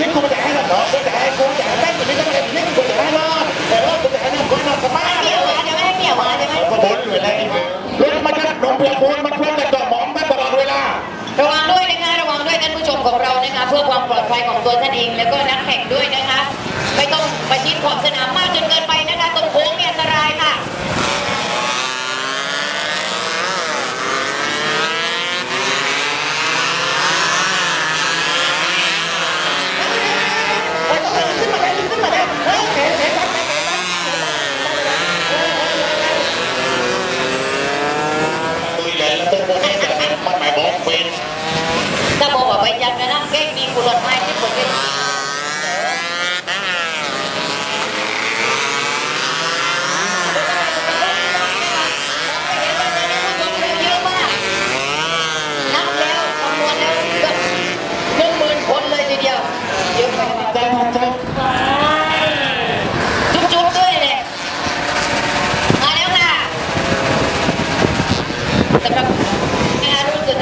นี่กูไปจ่ายให้กันเหรอไปจ่ายให้กูจ่ายให้กูไม่ต้องไปนี่กูจ่ายให้รอดแต่ว่ากูจ่ายให้กูนอนสบายเดี๋ยวมาเดี๋ยวไม่เดี๋ยวมาเะไม่ก็บ่นอยู่แล้วรถมันจะลงเปลือกโคนมัควรจะจอหมอมได้ตลอเวลา ระวังด้วยนะคะระวังด้วยท่านผู้ชมของเรานะคะเพื่อความปลอดภัยของตัวท่านเองแล้วก็นักแข่งด้วยนะคะไม่ต้องปชิดขอบสนามมากจนเ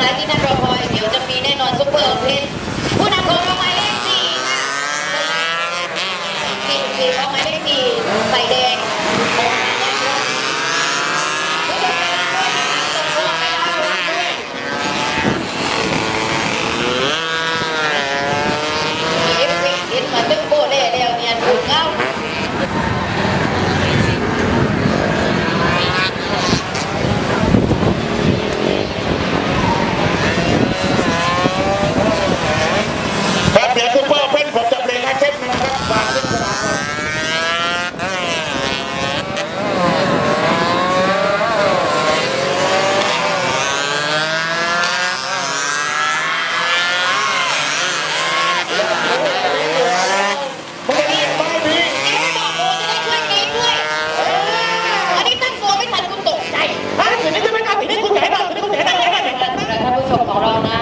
นรุ่นสุดท้ายที่ท่านรอคอยเดี๋ยวจะมีแน่นอนซุปเปอร์เพนผู้นำของเราหมายเลขสี่ค่ะสี่สี่ของหมายเลขสี่ใส่แดงมีเอฟเฟกต์เห็นมาตึ้งโบเล่แล้วเนี่ยถูกเก้า ครับเดี๋ยวซุปเปอร์เป็นผมจะเบรกให้เช็คนะครับฝากขึ้นสนาม ไม่มีไม่มีเอ๊ะบอกโอ้จะได้ช่วยกรี๊ดด้วยอันนี้ตั้งตัวไม่ทันคุณตกใจ เฮ้ยถึงนี้จะไม่กล้าถึงนี้คุณใหญ่บ้างถึงนี้คุณใหญ่ได้ยังไง ท่านผู้ชมของเรานะ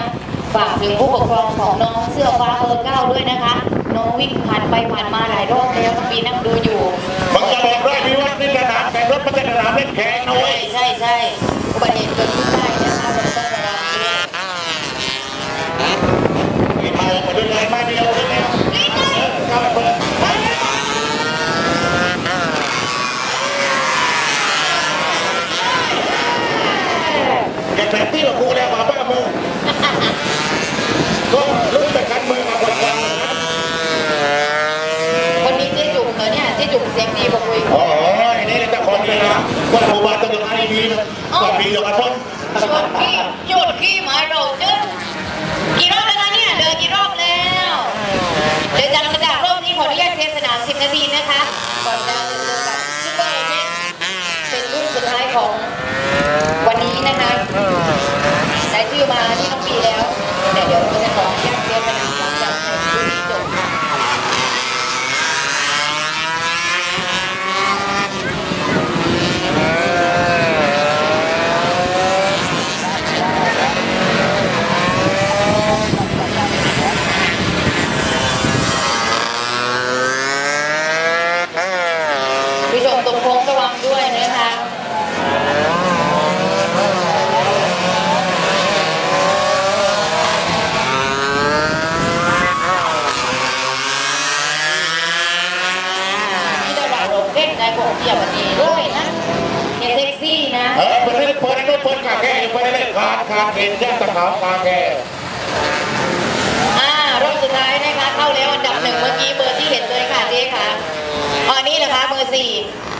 ฝาก ถึงผู้ปกครองของน้องเสื้อฟ้าเบอร์เก้าด้วยนะคะ น้องวิ่งผ่านไปผ่านมาหลายรอบแล้วมีนั่งดูอยู่ มันจะบอกได้ดีว่านี่สนามแข่งรถมันจะสนามเล่นแข่งนะเว้ย ใช่ใช่อุบัติเหตุเกิดขึ้นได้นะคะเราต้องระวังด้วย มีเมามาด้วยเลยมาเดียวด้วยแล้ว นี่ไง ครับเปิดแกแผนที่กับกูแล้วมาบ้ามือก็ลุ้นแต่กันมือมาคนกัน คนนี้เจ๊จุ๋มเหรอเนี่ยเจ๊จุ๋มเสียงดีบอกคุย โอ้ยนี่เจ้าของเลย นะว่าครูบาต้องให้ดีนะว่ามีเดี๋ยวมาทนหยุดขี้หยุดขี้หมายเราเจอกี่รอบแล้วนะเนี่ยเดินกี่รอบแล้วเดี๋ยวจากจากรอบนี้ขออนุญาตเทสนาม10นาทีนะคะก่อนจะเจอกับซูเปอร์เพชรเป็นรุ่นสุดท้ายของวันนี้นะคะได้ชื่อมาที่น้องปีแล้ว แต่เดี๋ยวเราจะขออนุญาตเทสนามหลังจากในรุ่นนี้จบค่ะ ผู้ชมตรงโค้งระ วังด้วยนะคะที่ดาราลงเล่นในผมเทียบวันนี้ด้วยนะเซ็กซี่นะเออเปิดเปิดเปิดเปิดกาแก่เปิดเล่นขาดขาดเห็นแจ้งตะขาวกาแก่อ่ารอบสุดท้ายนะคะเข้าแล้วอันดับหนึ่งเมื่อกี้เบอร์ที่เห็นเลยค่ะเจ๊ค่ะอ๋อนี่เหรอคะเบอร์สี่อ่า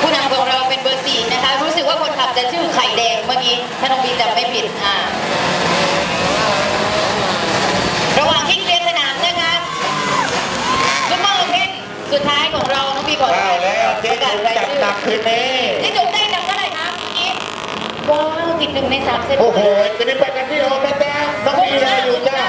ผู้นำของเราเป็นเบอร์สี่นะคะ รู้สึกว่าคนขับจะชื่อไข่แดงเมื่อกี้ถ้าน้องบีจำไม่ผิดอ่าระหว่างที่เคลียร์สนามนะคะซุปเปอร์เพนสุดท้ายของเราน้องบีก่อนได้แล้วเจ๊ประกาศรายจัดชื่อหนักคืนนี้เจ๊จุ๊บได้ดังเท่าไหร่คะเมื่อกี้ว้าวติดหนึ่งในสามเซตโอ้โหจะนี่ไปกันที่โอเปต้าต้องมีอะไรอยู่จ้า